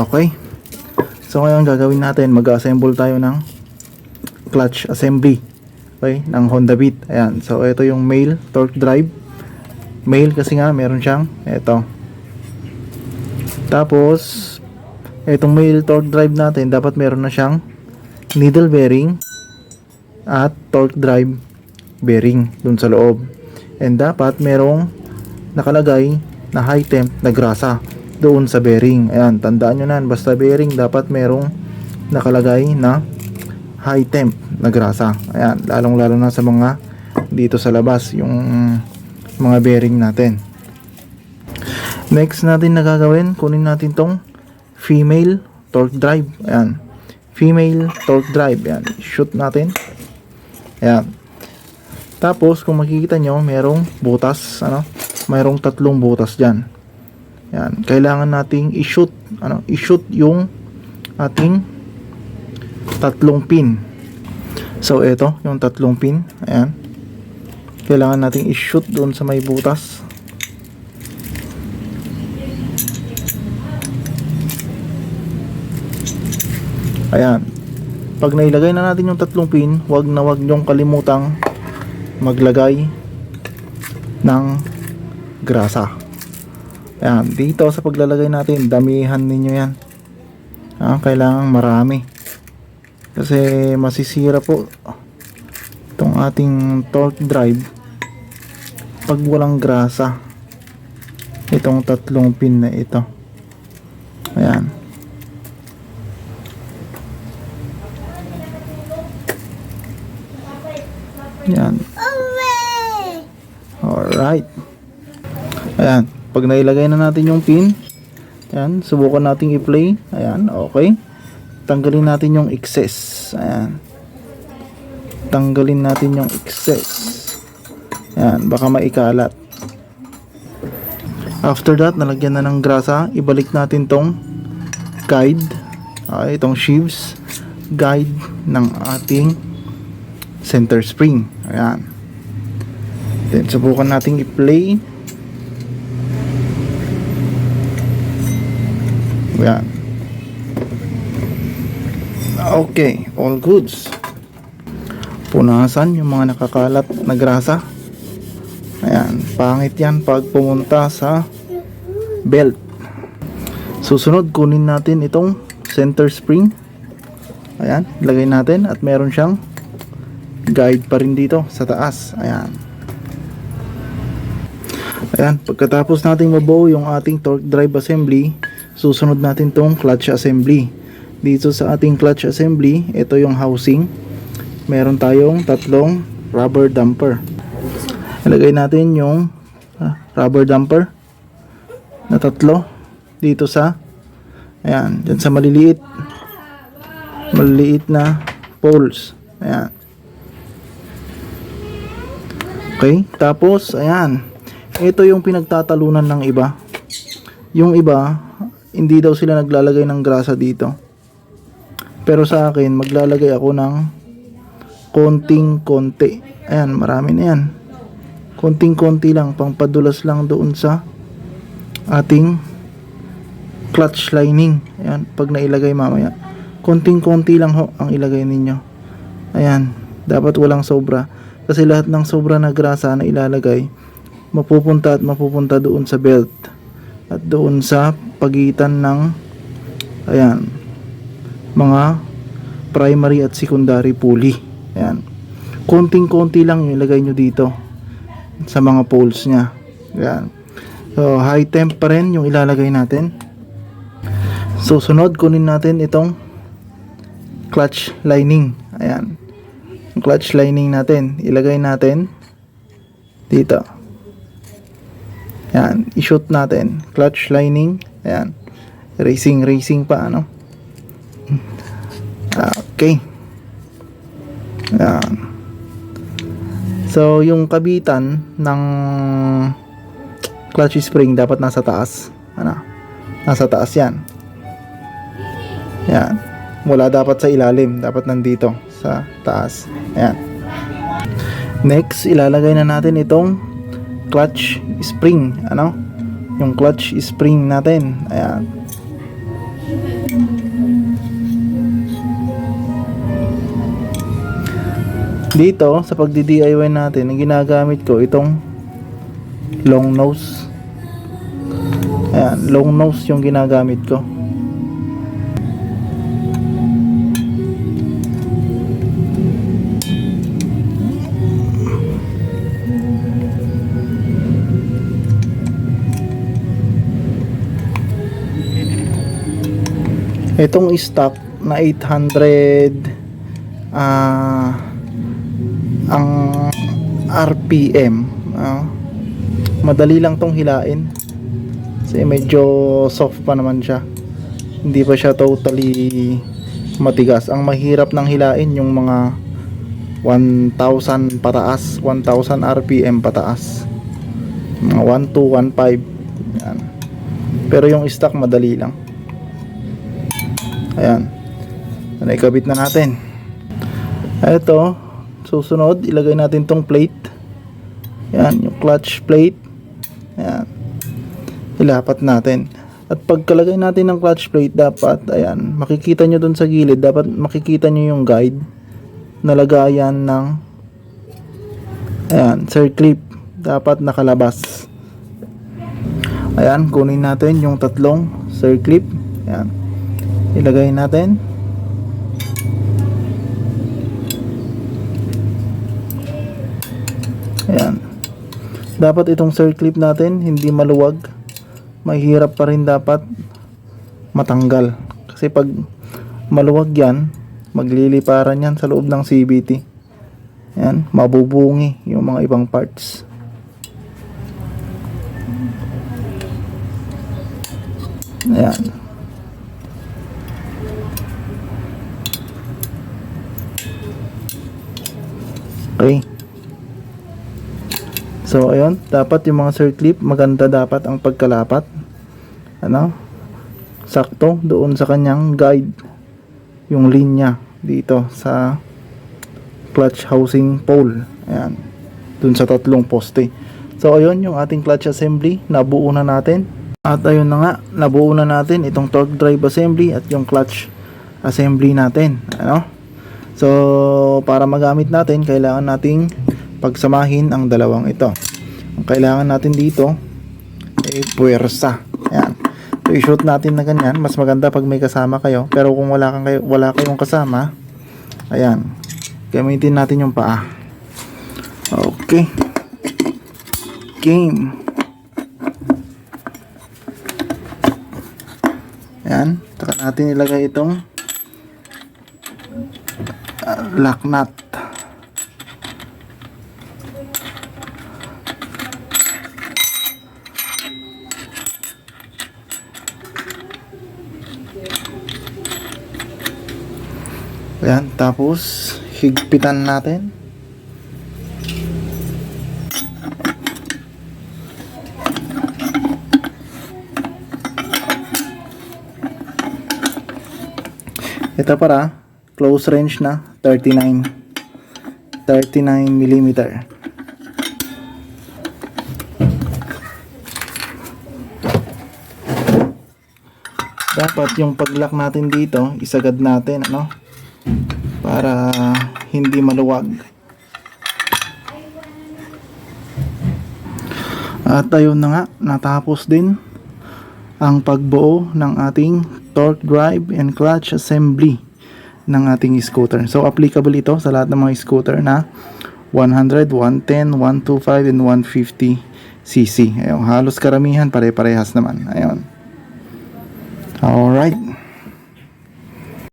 Okay. So ngayon gagawin natin, mag-assemble tayo ng clutch assembly. Okay, ng Honda Beat. Ayan. So ito yung male torque drive. Male kasi nga meron siyang ito. Tapos itong male torque drive natin dapat meron na siyang needle bearing at torque drive bearing dun sa loob. And dapat merong nakalagay na high temp na grasa doon sa bearing. Ayan, tandaan nyo na. Basta bearing, dapat merong nakalagay na high temp na grasa. Ayan, lalong lalo na sa mga dito sa labas, yung mga bearing natin. Next natin na gagawin, kunin natin tong female torque drive. Ayan, female torque drive. Ayan, shoot natin. Ayan. Tapos, kung makikita nyo, merong butas, ano, mayroong tatlong butas dyan. Yan, kailangan nating i-shoot, ano, i-shoot yung ating tatlong pin. So ito, yung tatlong pin, ayan. Kailangan nating i-shoot doon sa may butas. Ayan. Pag nailagay na natin yung tatlong pin, wag na wag nyong kalimutang maglagay ng grasa. Ayan, dito sa paglalagay natin, damihan ninyo yan. Ah, kailangan marami. Kasi masisira po itong ating torque drive pag walang grasa. Itong tatlong pin na ito. Ayan. Ayan. Alright. Ayan. Pag nailagay na natin yung pin, ayan, subukan nating i-play. Ayan, okay. Tanggalin natin yung excess. Ayan. Tanggalin natin yung excess. Ayan, baka maikalat. After that, nalagyan na ng grasa, ibalik natin tong guide. Okay, itong sheaves guide ng ating center spring. Ayan. Then, subukan nating i-play. Ayan. Okay, all goods. Punasan yung mga nakakalat na grasa. Ayan, pangit yan pag pumunta sa belt. Susunod, kunin natin itong center spring. Ayan, lagay natin at meron siyang guide pa rin dito sa taas. Ayan. Ayan, pagkatapos nating mabuo yung ating torque drive assembly, susunod natin tong clutch assembly. Dito sa ating clutch assembly, ito yung housing. Meron tayong tatlong rubber damper. Ilagay natin yung ah, rubber damper na tatlo dito sa ayan, dyan sa maliliit maliliit na poles. Ayan. Okay, tapos ayan. Ito yung pinagtatalunan ng iba. Yung iba, hindi daw sila naglalagay ng grasa dito. Pero sa akin, maglalagay ako ng konting-konti. Ayan, marami na yan. Konting-konti lang, pangpadulas lang doon sa ating clutch lining. Ayan, pag nailagay mamaya. Konting-konti lang ho ang ilagay ninyo. Ayan, dapat walang sobra. Kasi lahat ng sobra na grasa na ilalagay, mapupunta at mapupunta doon sa belt. At doon sa pagitan ng, ayan, mga primary at secondary pulley. Ayan. Konting-konti lang ilagay nyo dito sa mga poles niya. Ayan. So, high temp pa rin yung ilalagay natin. Susunod, kunin natin itong clutch lining. Ayan. Clutch lining natin, ilagay natin dito. Ayan, i-shoot natin. Clutch lining. Ayan. Racing, racing pa, ano. Okay. Ayan. So, yung kabitan ng clutch spring dapat nasa taas. Ano? Nasa taas yan. Ayan. Wala dapat sa ilalim. Dapat nandito sa taas. Ayan. Next, ilalagay na natin itong clutch spring. Ano? Yung clutch spring natin. Ayan. Dito, sa pagdi-DIY natin, ang ginagamit ko itong long nose. Ayan, long nose yung ginagamit ko. Itong stock na 800 ah ang RPM ah, madali lang tong hilain. Kasi medyo soft pa naman siya. Hindi pa siya totally matigas. Ang mahirap ng hilain yung mga 1,000 pataas 1,000 RPM pataas. Mga 1215 yan. Pero yung stock madali lang ayan. Naikabit na natin. Ito susunod ilagay natin tong plate. Yan yung clutch plate. Yan ilapat natin. At pagkalagay natin ng clutch plate dapat ayan makikita nyo dun sa gilid dapat makikita nyo yung guide na lagayan ng ayan circlip. Dapat nakalabas. Ayan kunin natin yung tatlong circlip. Ayan ilagay natin Ayan. Dapat itong circlip natin hindi maluwag. Mahirap pa rin dapat matanggal. Kasi pag maluwag yan, magliliparan yan sa loob ng CBT. Ayan, mabubungi yung mga ibang parts. Ayan. Okay. So ayun, dapat yung mga circlip maganda dapat ang pagkalapat. Ano? Sakto doon sa kanyang guide yung linya dito sa clutch housing pole. Ayan. Doon sa tatlong poste. So ayun yung ating clutch assembly, nabuo na natin. At ayun na nga, nabuo na natin itong torque drive assembly at yung clutch assembly natin. Ano? So para magamit natin, kailangan nating pagsamahin ang dalawang ito. Ang kailangan natin dito ay puwersa. Ayan. So i-shoot natin na ganyan, mas maganda pag may kasama kayo. Pero kung wala kang kayo, wala kayong kasama, ayan. Gamitin natin yung paa. Okay. Game. Ayan, taka natin ilagay itong lock nut. Ayan, tapos higpitan natin. Ito para close range na 39 39 millimeter. Dapat yung paglock natin dito, isagad natin, ano? Para hindi maluwag. At ayun na nga, natapos din ang pagbuo ng ating torque drive and clutch assembly ng ating scooter. So applicable ito sa lahat ng mga scooter na 100, 110, 125 and 150 cc. Ayun, halos karamihan pare-parehas naman. Ayun. Alright.